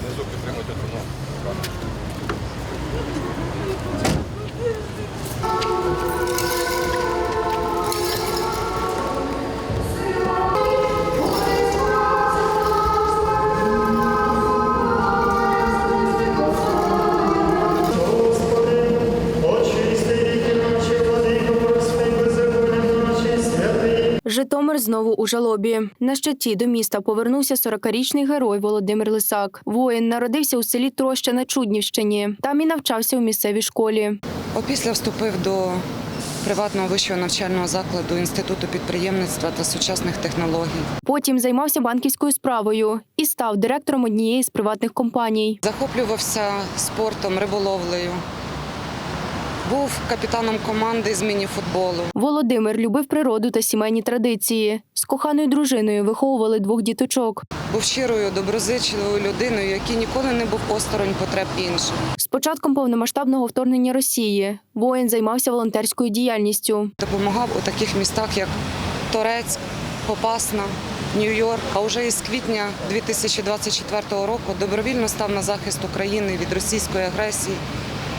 Внизу підтримуйте одну. Житомир знову у жалобі. На щиті до міста повернувся 40-річний герой Володимир Лисак. Воїн народився у селі Троща на Чуднівщині. Там і навчався у місцевій школі. Опісля вступив до приватного вищого навчального закладу Інституту підприємництва та сучасних технологій. Потім займався банківською справою і став директором однієї з приватних компаній. Захоплювався спортом, риболовлею. Був капітаном команди з міні-футболу. Володимир любив природу та сімейні традиції. З коханою дружиною виховували двох діточок. Був щирою, доброзичливою людиною, який ніколи не був осторонь потреб інших. З початком повномасштабного вторгнення Росії воїн займався волонтерською діяльністю. Допомагав у таких містах, як Торецьк, Попасна, Нью-Йорк. А вже із квітня 2024 року добровільно став на захист України від російської агресії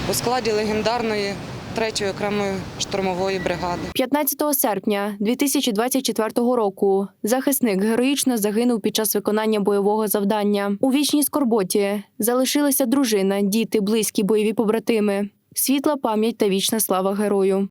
у складі легендарної 3-ї окремої штурмової бригади. 15 серпня 2024 року захисник героїчно загинув під час виконання бойового завдання. У вічній скорботі залишилася дружина, діти, близькі бойові побратими. Світла пам'ять та вічна слава герою.